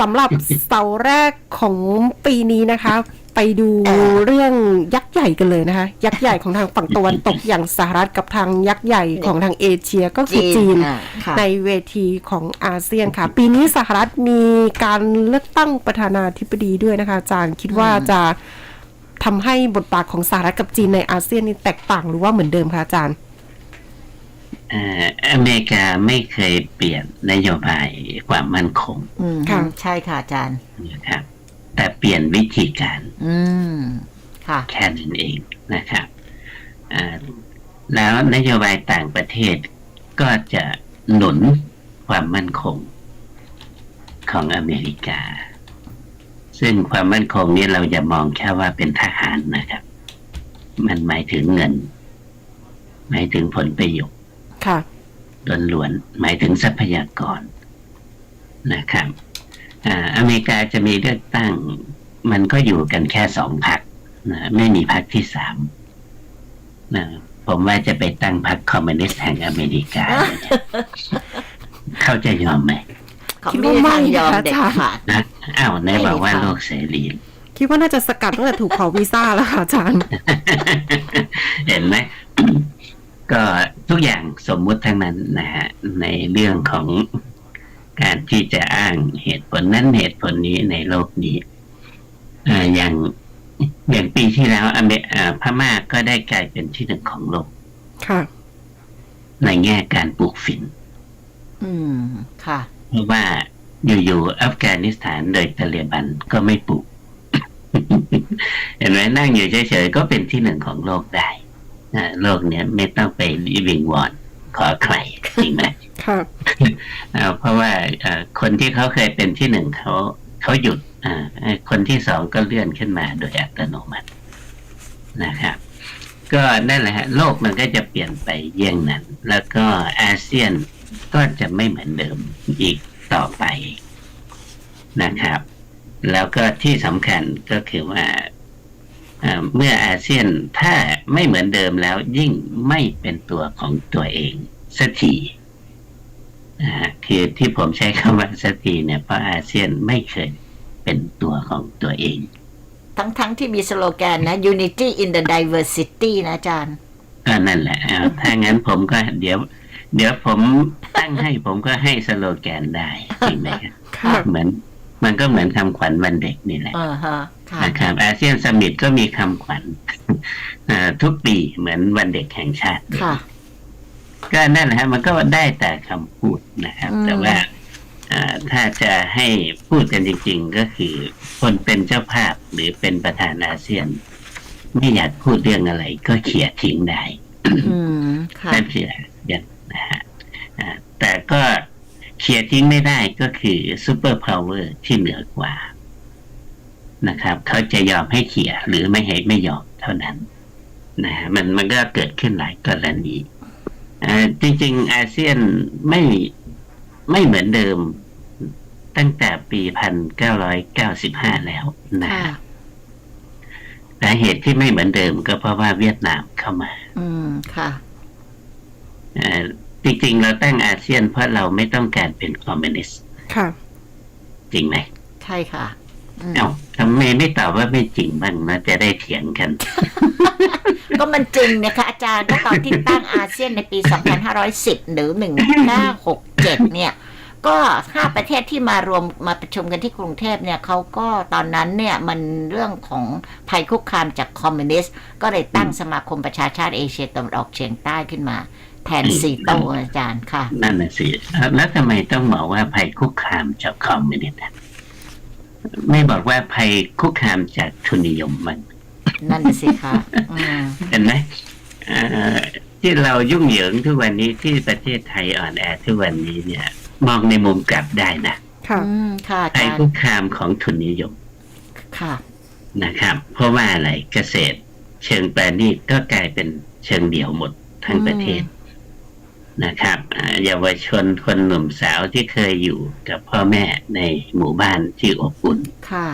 สำหรับเสาร์แรกของปีนี้นะคะ ไปดูเออเรื่องยักษ์ใหญ่กันเลยนะคะ ยักษ์ใหญ่ของทางฝั่งตะวันตกอย่างสหรัฐกับทางยักษ์ใหญ่ของทางเอเชียก็คือจีนอ่าค่ะในเวทีของอาเซียนค่ะ ปีนี้สหรัฐมีการเลือกตั้งประธานาธิบดีด้วยนะคะอาจารย์คิดว่าจะทำให้บทบาทของสหรัฐกับจีนในอาเซียนนี่แตกต่างหรือว่าเหมือนเดิมคะอาจารย์เอ่ออเมริกาไม่เคยเปลี่ยนนโยบายความมั่นคงอืมค่ะใช่ค่ะอาจารย์นะครับ แต่เปลี่ยนวิธีการ อืมค่ะแค่นั้นเองนะครับอ่าแล้วนโยบายต่างประเทศก็จะหนุนความมั่นคงของอเมริกา ซึ่งความมั่นคงนี้เราจะมองแค่ว่าเป็นทหารนะครับ มันหมายถึงเงิน หมายถึงผลประโยชน์ ค่ะล้วนๆหมายถึงทรัพยากรนะครับอ่าอเมริกาจะมีเลือกตั้ง มันก็อยู่กันแค่สองพรรคนะไม่มีพรรคที่สามนะผมว่าจะไปตั้งพรรคคอมมิวนิสต์แห่งอเมริกา เขาจะยอมไหมเขาคิดไม่ว่าได้ทางยอมไม่นะคะเด็ดอาจารย์ขาดนะอ้าวไหนบอกว่าไม่มีทางโลกเสรีคิดว่าน่าจะสกัดตั้งแต่ถูกขอวีซ่าแล้วค่ะอาจารย์ เห็นไหมก็ ทุกอย่างสมมุติทั้งนั้นนะฮะในเรื่องของการที่จะอ้างเหตุผลนั้นเหตุผลนี้ในโลกนี้อ่าอย่างอย่างปีที่แล้วอเมอ่าพม่าก็ได้กลายเป็นที่หนึ่งของโลกค่ะ ในแง่การปลูกฝิ่นอืม ค่ะ เพราะว่าอยู่ๆอัฟกานิสถานโดยตาเลบันก็ไม่ปลูก เห็นไหมนั่งอยู่เฉยๆก็เป็นที่หนึ่งของโลกได้อ่า โลกเนี้ยไม่ต้องไปวิงวอนขอใครจริงไหมค่ะอ่าเพราะว่าอ่าคนที่เขาเคยเป็นที่หนึ่งเขาเขาหยุดอ่าคนที่สองก็เลื่อนขึ้นมาโดยอัตโนมัตินะครับ ก็นั่นแหละฮะโลกมันก็จะเปลี่ยนไปเยี่ยงนั้น แล้วก็อาเซียนก็จะไม่เหมือนเดิมอีกต่อไปนะครับ แล้วก็ที่สำคัญก็คือว่า เอ่อเมื่ออาเซียนถ้าไม่เหมือนเดิมแล้วยิ่งไม่เป็นตัวของตัวเองสักทีนะฮะคือที่ผมใช้คำว่าสักทีเนี่ยเพราะอาเซียนไม่เคยเป็นตัวของตัวเอง ทั้งทั้งที่มีสโลแกนนะ unity in the diversity นะอาจารย์ ก็นั่นแหละอ่าถ้างั้นผมก็เดี๋ยว เดี๋ยวผมตั้งให้ผมก็ให้สโลแกนได้จริงไหมครับค่ะเหมือน มันก็เหมือนคำขวัญวันเด็กนี่แหละเออฮะค่ะนะครับอาเซียนสมิตก็มีคำขวัญอ่าทุกปีเหมือนวันเด็กแห่งชาติค่ะก็นั่นแหละฮะมันก็ได้แต่คำพูดนะครับอืมแต่ว่าอ่าถ้าจะให้พูดกันจริง ๆ ก็คือ คนเป็นเจ้าภาพหรือเป็นประธานอาเซียน ไม่อยากพูดเรื่องอะไร ก็เขี่ยทิ้งได้อืมค่ะนั่นคืออย่างนะฮะอ่าแต่ก็ เคลียร์ทิ้งไม่ได้ก็คือซูเปอร์พาวเวอร์ที่เหนือกว่า นะครับ เขาจะยอมให้เคลียร์หรือไม่ให้ไม่ยอมเท่านั้นนะฮะมันมันก็เกิดขึ้นหลายกรณีอ่าจริง ๆ อาเซียนไม่ไม่เหมือนเดิมตั้งแต่ปีพันเก้าร้อยเก้าสิบห้าแล้วนะค่ะฮะสาเหตุที่ไม่เหมือนเดิมก็เพราะว่าเวียดนามเข้ามา อืมค่ะเอ่อ จริงๆ เราตั้งอาเซียนเพราะเราไม่ต้องการเป็นคอมมิวนิสต์ค่ะ จริงไหมใช่ค่ะอืมเอ้าทำไมไม่ตอบว่าไม่จริงบ้างนะจะได้เถียงกัน ก็มันจริงนะคะ อาจารย์ก็ตอนที่ตั้งอาเซียนในปี 2510 หรือ1967 เนี่ย ก็ห้าประเทศที่มารวมมาประชุมกันที่กรุงเทพเนี่ยเขาก็ตอนนั้นเนี่ย มันเรื่องของภัยคุกคามจากคอมมิวนิสต์ ก็เลยตั้งสมาคมประชาชาติเอเชียตะวันออกเฉียงใต้ขึ้นมา แทนซีโตอาจารย์ค่ะ นั่นน่ะสิ แล้วทำไมต้องบอกว่าภัยคุกคามจากคอมมิวนิสต์อะไม่บอกว่าภัยคุกคามจากทุนนิยมมัน นั่นน่ะสิคะอืมเห็นไหมเอ่อที่เรายุ่งเหยิงทุกวันนี้ที่ประเทศไทยอ่อนแอทุกวันนี้เนี่ย มองในมุมกลับได้นะค่ะอืมค่ะอาภัยจารย์คุกคามของทุนนิยม ค่ะ นะครับ เพราะว่าอะไรเกษตร เชิงแปรนีตก็กลายเป็นเชิงเดี่ยวหมดทั้งประเทศ นะครับอ่าเยาวชนคนหนุ่มสาวที่เคยอยู่กับพ่อแม่ในหมู่บ้านที่อบอุ่นค่ะ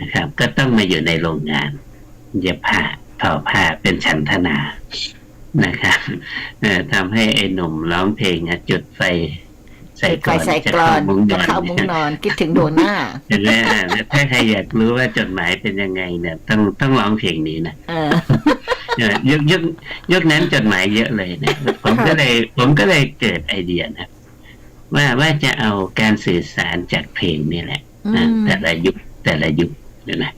นะครับ ก็ต้องมาอยู่ในโรงงานเย็บผ้าทอผ้าเป็นฉันทนานะครับเอ่อทำให้ไอ้หนุ่มร้องเพลงอะจุดไฟใส่ปิดกไฟรอนใส่จะกรอนเข้ามุ้งนจะอนเข้ามุ้งนอนคิดถึงโดนหน้าเห็นไหมอ่าถ้าใครอยากรู้ว่าจดหมายเป็นยังไงเนี่ย ต้องต้องร้องเพลงนี้นะเออเนี่ ยยุคยุคยุคนั้นจดหมายเยอะเลยเนี่ยผมก็เลย ผมก็เลยเกิดไอเดียนะว่าว่าจะเอาการสื่อสารจากเพลงนี่แหละอือะมแต่ละยุคแต่ละยุคเนี่ยนะ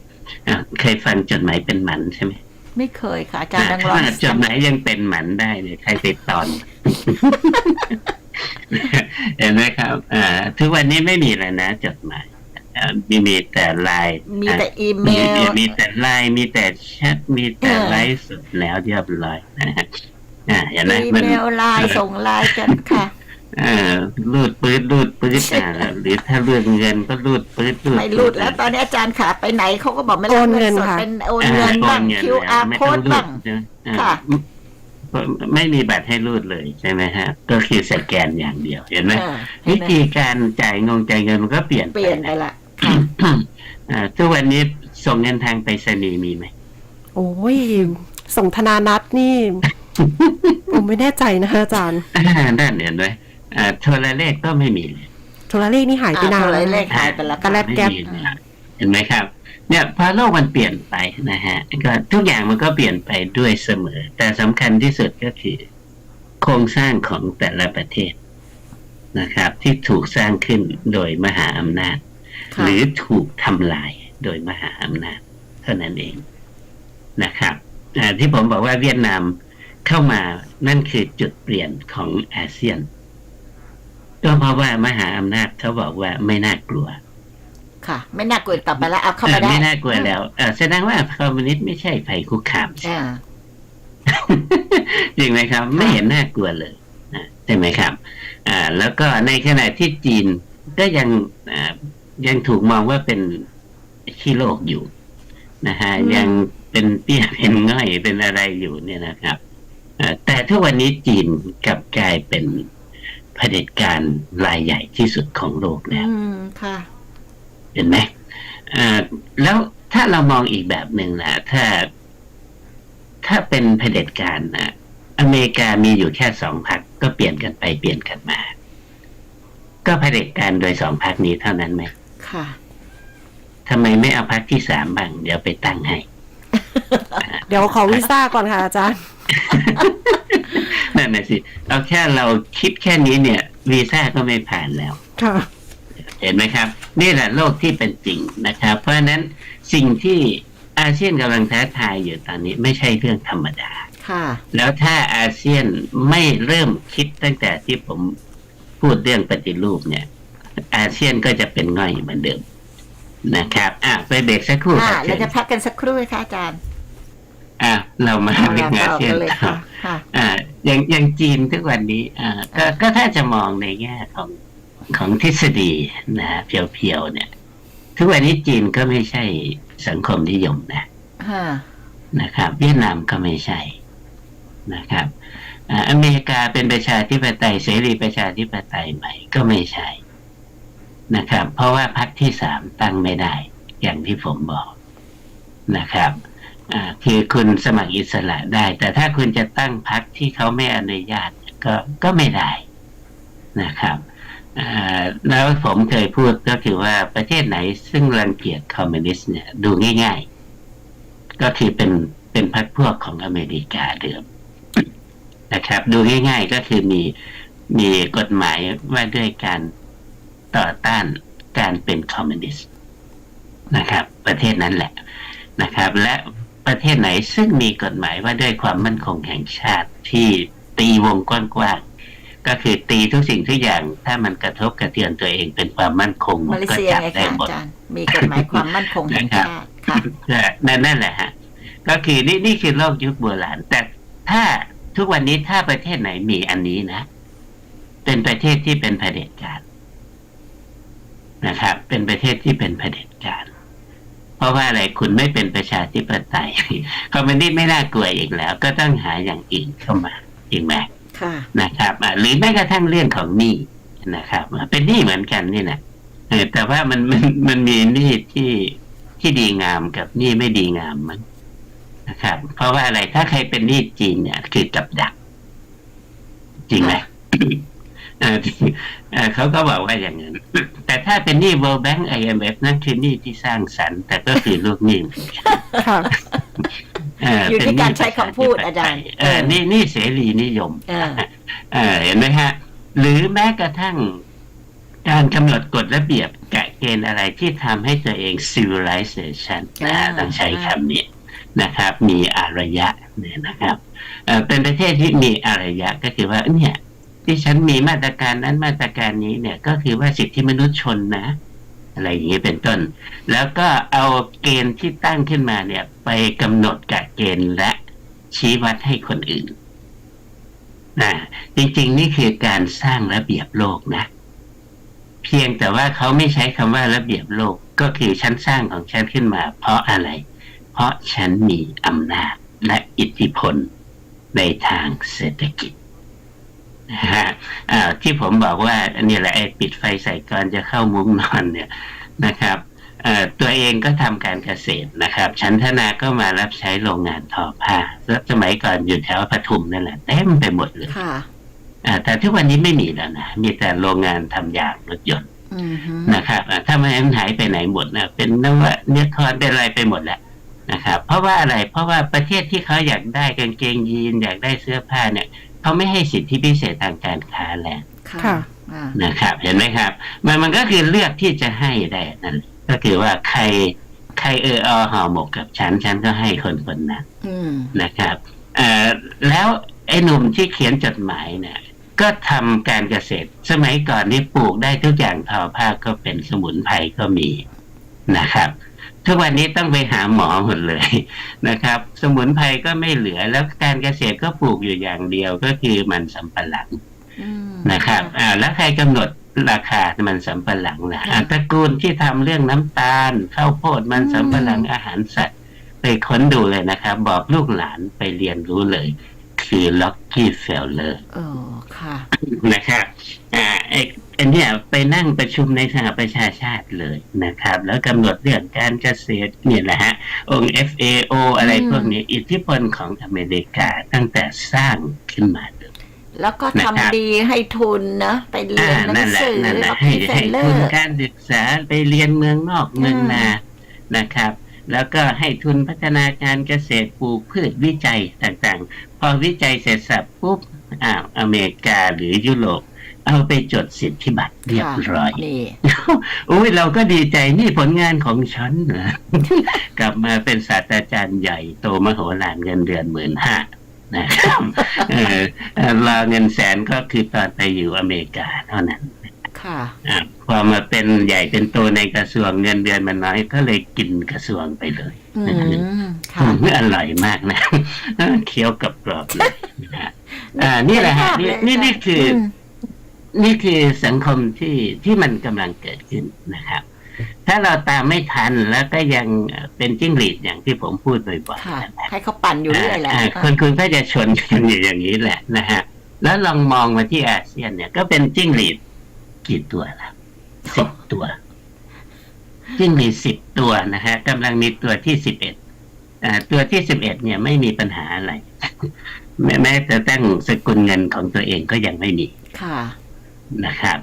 อะเคยฟังจดหมายเป็นหมันใช่ไหมไม่เคยค่ะอาจารย์อะดังร้องขนาดจดหมายยังเป็นหมันได้เลยใครติดตอนเห็นไหมครับอ่าทุกวันนี้ไม่มีแล้วนะจดหมายอ่า มีมีแต่ไลน์มีแต่อีเมมีลมีแต่ไลน์มีแต่แชทมีแต่เออไลฟ์สดแล้วเรียบร้อยนะฮะอ่าเห็นไหมอีมันเมลไลน์ส่งไลน์กันค่ะเอ่ารูดปื๊ดรูดปื๊ดอ่าหรือถ้ารูดเงินก็รูดปื๊ดรูดไม่รูดแล้วตอนนี้อาจารย์ขาไปไหนเขาก็บอกไม่รับโอนเงินสดค่ะเป็นโอนอ่าเงินบ้างโอนเงิน QR ไม่ต้โค้องดรูบ้างใช่ไหมอ่าค่ะไม่มีบัตรให้รูดเลยใช่ไหมฮะ ก็คือสแกนอย่างเดียวเห็นไหมเออเห็วินไหมธีการจ่ายงงจ่ายเงินมันก็เปลี่ยนเปลี่ยนไปนะละค่ะอ่า ทุกวันนี้ส่งเงินทางไปรษณีย์มีไหม โอ้ย ส่งธนานัดนี่ ผมไม่แน่ใจนะคะอาจารย์อ่านั่นเห็นไหมอ่าโทรเลขก็ไม่มีเลยโทรเลขนี่หายไปนานอ่าโทรเลขหายไปแล้วกระแลบแก๊บไม่มีเลยเห็นไหมครับ เนี่ยพอโลกมันเปลี่ยนไปนะฮะ ก็ทุกอย่างมันก็เปลี่ยนไปด้วยเสมอ แต่สำคัญที่สุดก็คือ โครงสร้างของแต่ละประเทศนะครับ ที่ถูกสร้างขึ้นโดยมหาอำนาจค่ะ หรือถูกทำลายโดยมหาอำนาจเท่านั้นเองนะครับอ่าที่ผมบอกว่าเวียดนามเข้ามานั่นคือจุดเปลี่ยนของอาเซียน ก็เพราะว่ามหาอำนาจเขาบอกว่าไม่น่ากลัว ค่ะ ไม่น่ากลัวอีกต่อไปแล้วเอาเข้าเอมาอได้ไม่น่ากลัวแล้วเออแสดงว่าคอมมิวนิสต์ไม่ใช่ภัยคุกคามอ่าจริงไหมครับ ไม่เห็นน่ากลัวเลยนะใช่ไหมครับ อ่า แล้วก็ในขณะที่จีนก็ยังอ่า ยังถูกมองว่าเป็นขี้โลกอยู่นะฮะอืมยังเป็นเตี้ยเป็นง่อยเป็นอะไรอยู่เนี่ยนะครับอ่าแต่ทุกวันนี้จีนกลับกลายเป็นเผด็จการรายใหญ่ที่สุดของโลกแล้วอืมค่ะ เห็นไหมอ่าแล้วถ้าเรามองอีกแบบหนึ่งนะถ้า ถ้าเป็นเผด็จการนะอเมริกามีอยู่แค่สองพรรคก็เปลี่ยนกันไปเปลี่ยนกันมา ก็เผด็จการโดยสองพรรคนี้เท่านั้นไหม ค่ะ ทำไมไม่เอาพรรคที่สามบ้าง เดี๋ยวไปตั้งให้ เดี๋ยวขอวีซ่าก่อนค่ะอาจารย์ นั่นน่ะสิ เอาแค่เราคิดแค่นี้เนี่ย วีซ่าก็ไม่ผ่านแล้ว ค่ะ เห็นไหมครับ นี่แหละโลกที่เป็นจริงนะครับ เพราะฉะนั้นสิ่งที่อาเซียนกำลังท้าทายอยู่ตอนนี้ไม่ใช่เรื่องธรรมดา ค่ะ แล้วถ้าอาเซียนไม่เริ่มคิดตั้งแต่ที่ผมพูดเรื่องปฏิรูปเนี่ย อาเซียนก็จะเป็นง่อยเหมือนเดิมนะครับ อะไปเบรกสักครู่คอ่ารับเราจะพักกันสักครู่ค่ะอาจารย์ อะเรามาเอาเรื่องอาต่อเซียกันนเลยต่อค่ะค่ะอ่าอย่างอย่างจีนทุกวันนี้ อ่าก็ก็ถ้าจะมองในแง่ของของทฤษฎีนะฮะเพียวๆเนี่ย ทุกวันนี้จีนก็ไม่ใช่สังคมนิยมนะค่ะนะครับ เวียดนามก็ไม่ใช่นะครับอ่าอเมริกาเป็นประชาธิปไตยเสรีประชาธิปไตยใหม่ก็ไม่ใช่ นะครับ เพราะว่าพรรคที่สามตั้งไม่ได้ อย่างที่ผมบอกนะครับคือคุณสมัครอิสระได้ แต่ถ้าคุณจะตั้งพรรคที่เขาไม่อนุญาตก็ก็ไม่ได้นะครับแล้วผมเคยพูดก็คือว่าประเทศไหนซึ่งรังเกียจคอมมิวนิสต์เนี่ยดูง่าย ๆ ก็คือเป็นเป็นพรรคพวกของอเมริกาเดิมนะครับ ดูง่าย ๆ ก็คือมีมีกฎหมายว่าด้วยการ ต่อต้านการเป็นคอมมิวนิสต์นะครับ ประเทศนั้นแหละนะครับ และประเทศไหนซึ่งมีกฎหมายว่าด้วยความมั่นคงแห่งชาติที่ตีวงกว้างๆก็คือตีทุกสิ่งทุกอย่าง ถ้ามันกระทบกระเทือนตัวเองเป็นความมั่นคงมาเลก็เซียจับไงได้คะหมดอาจารย์มีกฎหมายความมั่นคงแห่งชาติค่ะนั่นนั่นแหละฮะก็คือนี่นี่คือโลกยุคโบราณ แต่ถ้าทุกวันนี้ถ้าประเทศไหนมีอันนี้นะ เป็นประเทศที่เป็นเผด็จการ นะครับ เป็นประเทศที่เป็นเผด็จการ เพราะว่าอะไรคุณไม่เป็นประชาธิปไตยคอมมิวนิสต์ไม่น่ากลัวอีกแล้ว ก็ต้องหาอย่างอื่นเข้ามาจริงไหมค่ะนะครับอะหรือแม้กระทั่งเรื่องของหนี้นะครับอะเป็นหนี้เหมือนกันนี่นะเออแต่ว่ามันมันมันมีหนี้ที่ที่ดีงามกับหนี้ไม่ดีงามมั้งนะครับ เพราะว่าอะไรถ้าใครเป็นหนี้จีนเนี่ยคือกับดัก จริงไหม เอ่อที่เอ่อเขาก็บอกว่าอย่างนั้น แต่ถ้าเป็นหนี้ World Bank IMF นั่นคือหนี้ที่สร้างสรรค์ แต่ก็คือลูกหนี้เหมือนกันค่ะเอยู่ที่เป็นหการใช้คำพูดอาจารย์เออนี่นี่เสรีนิยมเออเออเห็นไหมฮะ หรือแม้กระทั่งการกำหนดกฎระเบียบกะเกณฑ์อะไรที่ทำให้ตัวเอง civilization นะฮะอ่าต้องใช้คำนี้นะครับ มีอารยะเนี่ยนะครับเอ่อเป็นประเทศที่มีอารยะก็คือว่าเนี่ย ที่ฉันมีมาตรการนั้นมาตรการนี้เนี่ย ก็คือว่าสิทธิมนุษยชนนะ อะไรอย่างนี้เป็นต้น แล้วก็เอาเกณฑ์ที่ตั้งขึ้นมาเนี่ย ไปกำหนดกะเกณฑ์และชี้วัดให้คนอื่นนะจริงๆ นี่คือการสร้างระเบียบโลกนะ เพียงแต่ว่าเขาไม่ใช้คำว่าระเบียบโลกก็คือฉันสร้างของฉันขึ้นมา เพราะอะไร เพราะฉันมีอำนาจและอิทธิพลในทางเศรษฐกิจ นะฮะอ่าที่ผมบอกว่าอันนี้แหละไอ้ปิดไฟใส่ก่อนจะเข้ามุ้งนอนเนี่ยนะครับเอ่อตัวเองก็ทำการเกษตรนะครับฉันธนาก็มารับใช้โรงงานทอผ้าแล้วสมัยก่อนอยู่แถวปทุมนั่นแหละเต็มไปหมดเลยค่ะอ่าแต่ทุกวันนี้ไม่มีแล้วนะ มีแต่โรงงานทำยางรถยนต์อืมฮึนะครับอ่าถ้ามันหายไปไหนหมดนะเป็นนวะเนื้อคอนเป็นอะไรไปหมดแหละนะครับ เพราะว่าอะไรเพราะว่าประเทศที่เขาอยากได้กางเกงยีนอยากได้เสื้อผ้าเนี่ย เขาไม่ให้สิทธิพิเศษทางการค้าแล้วค่ะค่ะอ่านะครับ เห็นไหมครับ มันมันก็คือเลือกที่จะให้ได้นั่นแหละก็คือว่าใครใครเออเอาห่อหมกกับฉันฉันก็ให้คนคนนั้นอืมนะครับเอ่อแล้วไอ้หนุ่มที่เขียนจดหมายเนี่ย ก็ทำการเกษตร สมัยก่อนนี่ปลูกได้ทุกอย่างทอผ้าก็เป็นสมุนไพรก็มีนะครับ ทุกวันนี้ต้องไปหาหมอหมดเลยนะครับ สมุนไพรก็ไม่เหลือแล้วการเกษตรก็ปลูกอยู่อย่างเดียวก็คือมันสำปะหลังอืมนะครับอ่าแล้วใครกำหนดราคามันสำปะหลังนะค่ะอ่าตระกูลที่ทำเรื่องน้ำตาลข้าวโพดมันสำปะหลังอาหารสัตว์ ไปค้นดูเลยนะครับ บอกลูกหลานไปเรียนรู้เลย คือล็อกกี้เฟลเลอร์เออค่ะนะครับอ่าไอ้อัน เนี้ยไปนั่งประชุมในสหประชาชาติเลยนะครับ แล้วกำหนดเรื่องการเกษตรเนี่ยแหละฮะ องค์ FAO อะไรอืมพวกนี้อิทธิพลของอเมริกาตั้งแต่สร้างขึ้นมาเลยแล้วก็นะครับทำดีให้ทุนนะ ไปเรียนหนันั่งนแหละสือนั่นแหละล็อกให้กี้เฟให้ลเลอทุนร์การศึกษาไปเรียนเมืองนอกเมืองนาอืมนะครับ แล้วก็ให้ทุนพัฒนาการเกษตรปลูกพืชวิจัยต่างๆ พอวิจัยเสร็จสับปุ๊บอ้าวอเมริกาหรือยุโรป เอาไปจดสิทธิบัตรเรียบค่ะร้อยนี่อุ้ยเราก็ดีใจนี่ผลงานของฉันเหรอกลับมาเป็นศาสตราจารย์ใหญ่โตมโหฬารเงินเดือนหมื่นห้านะครับเออเอ่อรอเงินแสนก็คือตอนไปอยู่อเมริกาเท่านั้นค่ะอะพอมาเป็นใหญ่เป็นโตในกระทรวงเงินเดือนมันน้อยก็เลยกินกระทรวงไปเลยอืมค่ะอืมอร่อยมากนะเคี้ยวกับกรอบเลยนะฮะอ่านี่แหละฮะนี่นี่นี่คืออม นี่คือสังคมที่ที่มันกำลังเกิดขึ้นนะครับ ถ้าเราตามไม่ทันแล้วก็ยังเอ่อเป็นจิ้งหรีดอย่างที่ผมพูดบ่อยค่ะๆนะให้เขาปั่นอยู่เรื่อยแหละาคนคุณก็จะชนกันอยู่อย่างนี้แหละนะฮะแล้วลองมองมาที่อาเซียนเนี่ย ก็เป็นจิ้งหรีดกี่ตัวละสิบตัวจิ้งหรีดสิบตัวนะฮะกำลังมีตัวที่สิบเอ็ดตัวที่สิบเอ็ดเนี่ยไม่มีปัญหาอะไรแม้แม้แต่ตั้งสกุลเงินของตัวเองก็ยังไม่มีค่ะ นะครับ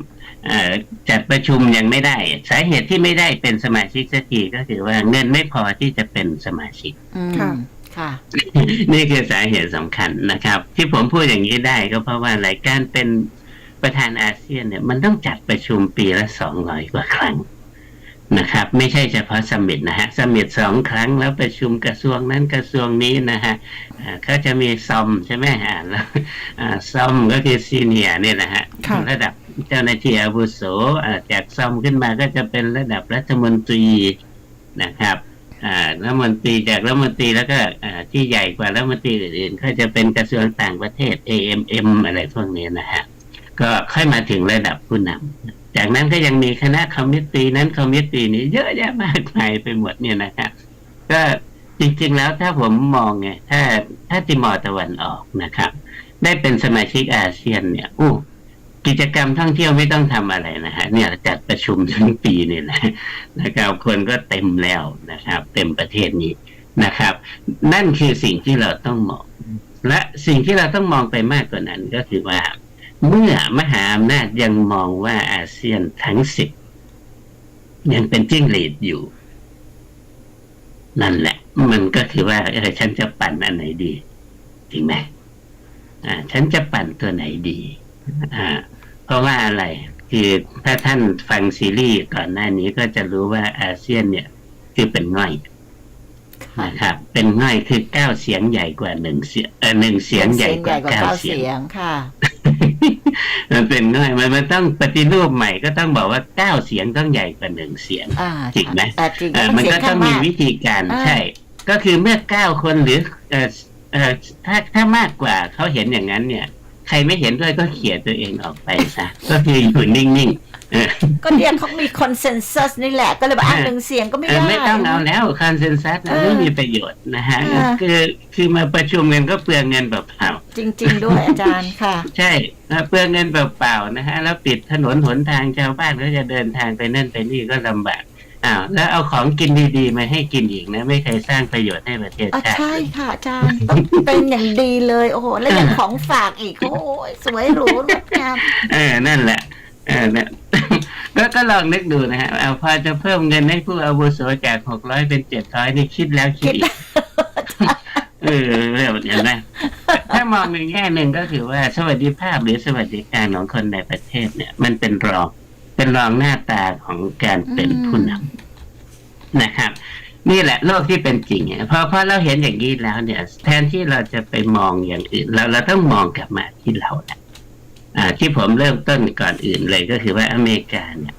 เอ่อจัดประชุมยังไม่ได้ สาเหตุที่ไม่ได้เป็นสมาชิกสักทีก็คือว่าเงินไม่พอที่จะเป็นสมาชิกอืมค่ะค่ะ นี่คือสาเหตุสำคัญนะครับ ที่ผมพูดอย่างนี้ได้ก็เพราะว่ารายการเป็นประธานอาเซียนเนี่ย มันต้องจัดประชุมปีละสองร้อยกว่าครั้ง นะครับ ไม่ใช่เฉพาะสมิตนะฮะสมิตสองครั้งแล้วประชุมกระทรวงนั้นกระทรวงนี้นะฮะอ่าเขาจะมีซอมใช่ไหมฮะแล้วอ่าซอมก็คือซีเนียเนี่ยนะฮะค่ะระดับเจ้าหน้าที่อาวุโสอ่าจากซอมขึ้นมาก็จะเป็นระดับรัฐมนตรีนะครับอ่ารัฐมนตรีจากรัฐมนตรีแล้วก็อ่าที่ใหญ่กว่ารัฐมนตรีอื่นๆก็จะเป็นกระทรวงต่างประเทศ AMM อะไรพวกนี้นะฮะก็ค่อยมาถึงระดับผู้นำ จากนั้นก็ยังมีคณะคอมมิตตีนั้นคอมมิตตีนี้ เยอะแยะมากมายไปหมดเนี่ยนะครับ ก็จริงๆแล้วถ้าผมมองไงถ้าถ้าติมอร์ตะวันออกนะครับ ได้เป็นสมาชิกอาเซียนเนี่ยอู้กิจกรรมท่องเที่ยวไม่ต้องทำอะไรนะฮะเนี่ยจัดประชุมทั้งปีเนี่แหละนะครับคนก็เต็มแล้วนะครับ เต็มประเทศนี้นะครับ นั่นคือสิ่งที่เราต้องมอง และสิ่งที่เราต้องมองไปมากกว่านั้นก็คือว่า เมื่อมหาอำนาจยังมองว่าอาเซียนทั้งสิบยังเป็นจิ้งหรีดอยู่ นั่นแหละ มันก็คือว่าเออฉันจะปั่นอันไหนดีจริงไหมอ่า ฉันจะปั่นตัวไหนดี อ่า เพราะว่าอะไร คือถ้าท่านฟังซีรีส์ก่อนหน้านี้ก็จะรู้ว่าอาเซียนเนี่ย คือเป็นง่อยนะครับ เป็นง่อยคือเก้าเสียงใหญ่กว่าหนึ่งเสียงเออหนึ่งเสียงใหญ่กว่าเก้าเสียงเสียงค่ะ มันเป็นง่อยมันมันต้องปฏิรูปใหม่ก็ต้องบอกว่าเก้าเสียงต้องใหญ่กว่าหนึ่งเสียงอ่าจริงไหมอ่าจริงเออมันก็ต้องมีวิธีการอ่าใช่ ก็คือเมื่อเก้าคนหรือเออเออถ้าถ้ามากกว่าเขาเห็นอย่างนั้นเนี่ย ใครไม่เห็นด้วยก็เขี่ยตัวเองออกไปซะก็คืออยู่นิ่งๆเออ ก็เนี่ยเขามีคอนเซนแซสนี่แหละ ก็เลยบอกอะหนึ่งเสียงก็ไม่เออได้ ไม่ต้องเอาแล้วคอนเซนแซสเออไม่มีประโยชน์นะฮะอ่าคือคือมาประชุมกันก็เปลืองเงินเปล่าจริง ๆ ด้วยอาจารย์ค่ะๆใช่นะเปลืองเงินเปล่าๆนะฮะ แล้วปิดถนนหนทางชาวบ้านก็จะเดินทางไปนั่นไปนี่ก็ลำบากอ้าวแล้วเอาของกินดีๆมาให้กินอีกนะ ไม่เคยสร้างประโยชน์ให้ประเทศอะชาติใช่ค่ะอาจารย์ต้องเป็นอย่างดีเลย โอ้โห แล้วอย่างของฝากอีกโอ้ยสวยหรูงดงามเออนั่นแหละ เออเนี่ยก็ก็ลองนึกดูนะฮะเอาพอจะเพิ่มเงินให้ผู้อาวุโสจากหกร้อยเป็นเจ็ดร้อยนี่คิดแล้วคิดอีกเออแบบเห็นไหมถ้ามองในแง่หนึ่งก็คือว่าสวัสดิภาพหรือสวัสดิการของคนในประเทศเนี่ย มันเป็นรองเป็นรองหน้าตาของการเป็นผู้นำนะครับ นี่แหละโลกที่เป็นจริงเนี่ยพอพอเราเห็นอย่างนี้แล้วเนี่ย แทนที่เราจะไปมองอย่างอื่นเราเราต้องมองกลับมาที่เราแหละอ่า ที่ผมเริ่มต้นก่อนอื่นเลยก็คือว่าอเมริกาเนี่ย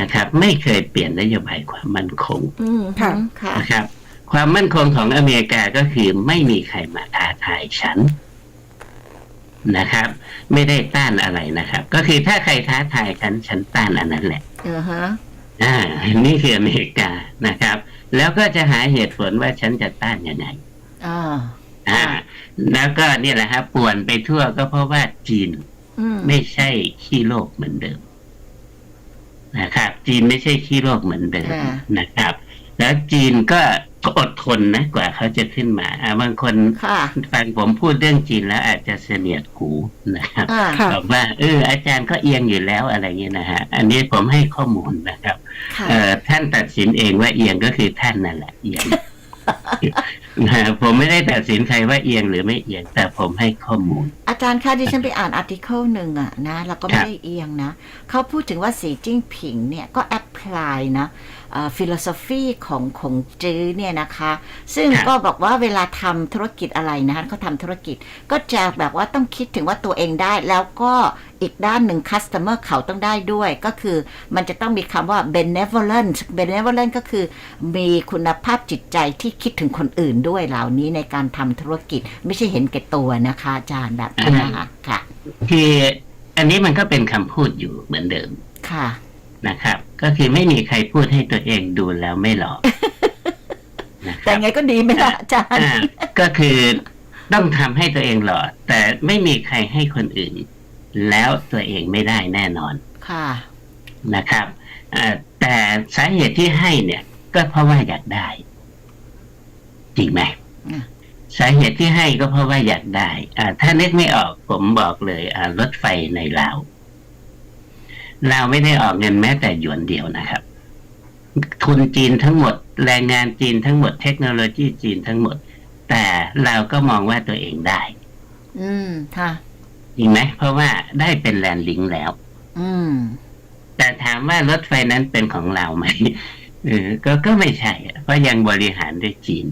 นะครับ ไม่เคยเปลี่ยนนโยบายความมั่นคงอืมค่ะค่ะนะครับ ความมั่นคงของอเมริกาก็คือไม่มีใครมาท้าทายฉันนะครับ ไม่ได้ต้านอะไรนะครับ ก็คือถ้าใครท้าทายฉันฉันต้านอันนั้นแหละเออฮะอ่านี่คืออเมริกานะครับ แล้วก็จะหาเหตุผลว่าฉันจะต้านยังไงอ่าอ่าแล้วก็เนี่ยแหละครับป่วนไปทั่วก็เพราะว่าจีนอืม ไม่ใช่ขี้โลกเหมือนเดิม นะครับ จีนไม่ใช่ขี้โลกเหมือนเดิมนะครับ แล้วจีนก็อดทนนะกว่าเขาจะขึ้นมาอ่าบางคนค่ะฟังผมพูดเรื่องจีนแล้วอาจจะเสนียดหูนะครับอ่าค่ะบอกว่าเอออาจารย์ก็เอียงอยู่แล้วอะไรเงี้ยนะฮะอันนี้ผมให้ข้อมูลนะครับค่ะเอ่อท่านตัดสินเองว่าเอียงก็คือท่านนั่นแหละเอียง นะฮะผมไม่ได้ตัดสินใครว่าเอียงหรือไม่เอียง แต่ผมให้ข้อมูล อาจารย์คะดิฉันไปอ่านอาร์ติเคิลหนึ่งอะนะ แล้วก็ไม่ได้เอียงนะ เขาพูดถึงว่าสีจิ้งผิงเนี่ยก็แอพพลายนะ ฟิโลโซฟีของของจื้อเนี่ยนะคะ ซึ่งครับก็บอกว่าเวลาทำธุรกิจอะไรนะคะเขาทำธุรกิจก็จะแบบว่าต้องคิดถึงว่าตัวเองได้ แล้วก็อีกด้านหนึ่ง customer เขาต้องได้ด้วย ก็คือมันจะต้องมีคำว่า benevolent benevolent ก็คือมีคุณภาพจิตใจที่คิดถึงคนอื่นด้วยเหล่านี้ในการทำธุรกิจไม่ใช่เห็นแก่ตัวนะคะอาจารย์แบบนี้นะคะค่ะคืออันนี้มันก็เป็นคำพูดอยู่เหมือนเดิมค่ะนะครับ ก็คือไม่มีใครพูดให้ตัวเองดูแล้วไม่หลอกนะคแต่รับไงก็ดีไหมล่ะอาจารย์อ่าก็คือต้องทำให้ตัวเองหล่อแต่ไม่มีใครให้คนอื่น แล้วตัวเองไม่ได้แน่นอน ค่ะนะครับอ่าแต่สาเหตุที่ให้เนี่ย ก็เพราะว่าอยากได้ จริงไหมอืมสาเหตุที่ให้ก็เพราะว่าอยากได้ อ่า ถ้านึกไม่ออกผมบอกเลย อ่ารถไฟในลาว ลาวไม่ได้ออกเงินแม้แต่หยวนเดียวนะครับ ทุนจีนทั้งหมด แรงงานจีนทั้งหมดเทคโนโลยีจีนทั้งหมด แต่เราก็มองว่าตัวเองได้ อืมค่ะจริงไหมเพราะว่าได้เป็นแลนด์ลิงก์แล้ว อืม แต่ถามว่ารถไฟนั้นเป็นของเราไหมเออก็ก็ไม่ใช่อะเพราะยังบริหารด้วยจีน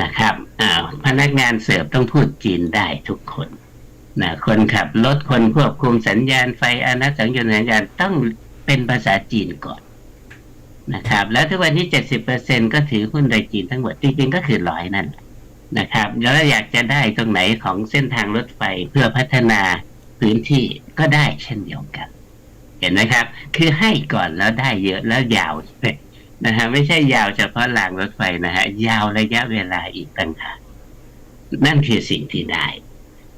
นะครับอ้าวพนักงานเสิร์ฟต้องพูดจีนได้ทุกคน นะคนขับรถคนควบคุมสัญญาณไฟอนัสังญาณสัญญาณต้องเป็นภาษาจีนก่อนนะครับ แล้วทุกวันนี้เจ็ดสิบเปอร์เซ็นก็ถือหุ้นโดยจีนทั้งหมดจริงๆก็คือร้อยนั่นนะครับ แล้วอยากจะได้ตรงไหนของเส้นทางรถไฟเพื่อพัฒนาพื้นที่ก็ได้เช่นเดียวกัน เห็นไหมครับ คือให้ก่อนแล้วได้เยอะแล้วยาวนะฮะไม่ใช่ยาวเฉพาะรางรถไฟนะฮะยาวระยะเวลาอีกต่างหากนั่นคือสิ่งที่ได้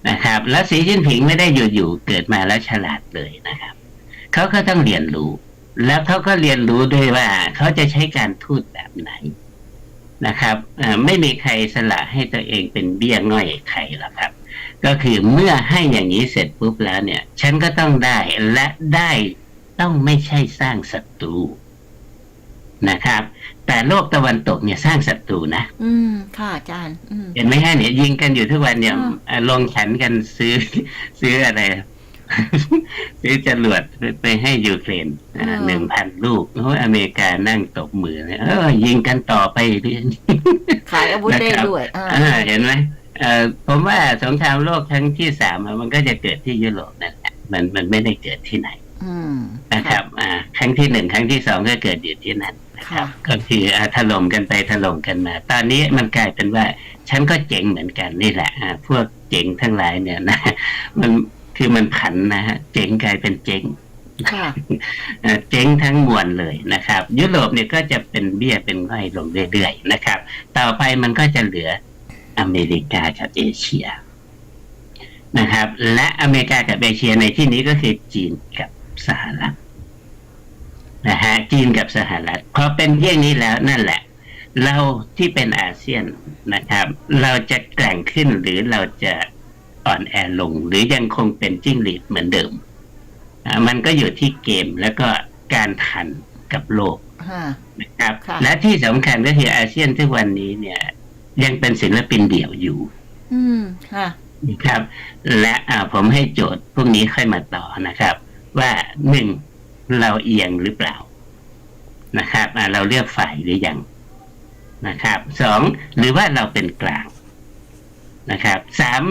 นะครับ แล้วสีจิ้นผิงไม่ได้อยู่ๆเกิดมาแล้วฉลาดเลยนะครับเขาก็ต้องเรียนรู้ แล้วเขาก็เรียนรู้ด้วยว่าเขาจะใช้การทูตแบบไหนนะครับไม่มีใครสละให้ตัวเองเป็นเบี้ยง่อยใครหรอกครับ ก็คือเมื่อให้อย่างนี้เสร็จปุ๊บแล้วเนี่ย ฉันก็ต้องได้และได้ต้องไม่ใช่สร้างศัตรู นะครับ แต่โลกตะวันตกเนี่ยสร้างศัตรูนะ อืมค่ะอาจารย์อืมเห็นไหมฮะเนี่ยยิงกันอยู่ทุกวันเนี่ยอ่าอ่าลงขันกันซื้อซื้ออะไร ซื้อจรวดไปให้ยูเครนหนึ่งพันลูกโอ้ยอเมริกานั่งตบมือเลยเออยิงกันต่อไปเรื่อยขายอาวุธได้นะครับด้วยอ่าอ่าเห็นไหมเอ่อผมว่าสงครามโลกครั้งที่สามอะมันก็จะเกิดที่ยุโรปนั่นแหละมันมันไม่ได้เกิดที่ไหนอืมนะครับ อ่า ครั้งที่หนึ่งครั้งที่สองก็เกิดอยู่ที่นั่นนะครับค่ะ ก็คืออ่าถล่มกันไปถล่มกันมา ตอนนี้มันกลายเป็นว่า ฉันก็เจ๋งเหมือนกันนี่แหละอ่าพวกเจ๋งทั้งหลายเนี่ยนะมันคือมันผันนะฮะเจ๋งกลายเป็นเจ๋งค่ะเอ่อเจ๊งทั้งมวลเลยนะครับ ยุโรปเนี่ยก็จะเป็นเบี้ยเป็นง่อยลงเรื่อยๆนะครับ ต่อไปมันก็จะเหลืออเมริกากับเอเชียนะครับ และอเมริกากับเอเชียในที่นี้ก็คือจีนกับสหรัฐ นะฮะจีนกับสหรัฐพอเป็นเยี่ยงนี้แล้วนั่นแหละ เราที่เป็นอาเซียนนะครับ เราจะแกร่งขึ้นหรือเราจะอ่อนแอลง หรือยังคงเป็นจิ้งหรีดเหมือนเดิมอ่ามันก็อยู่ที่เกมแล้วก็การทันกับโลกค่ะนะครับค่ะและที่สำคัญก็คืออาเซียนทุกวันนี้เนี่ย ยังเป็นศิลปินเดี่ยวอยู่ อืมค่ะนะครับ และอ่าผมให้โจทย์พวกนี้ค่อยมาต่อนะครับ ว่าหนึ่ง เราเอียงหรือเปล่านะครับอ่าเราเลือกฝ่ายหรือยังนะครับสองหรือว่าเราเป็นกลางนะครับสาม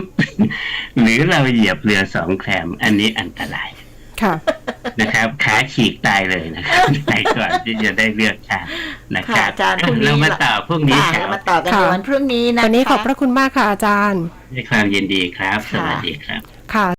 หรือเราเหยียบเรือสองแคมอันนี้อันตรายค่ะนะครับขาฉีกตายเลยนะครับในก่อนที่จะได้เลือกชาตินะครับค่ะอาจารย์พรุ่งนี้เรามาต่อพรุ่งนี้ค่ะครัเราบมาต่อกันในค่ะวันพรุ่งนี้นะคะวันนี้ขอบพระคุณมากค่ะอาจารย์ด้วยความยินดีครับสค่ะวัสดีครับค่ะ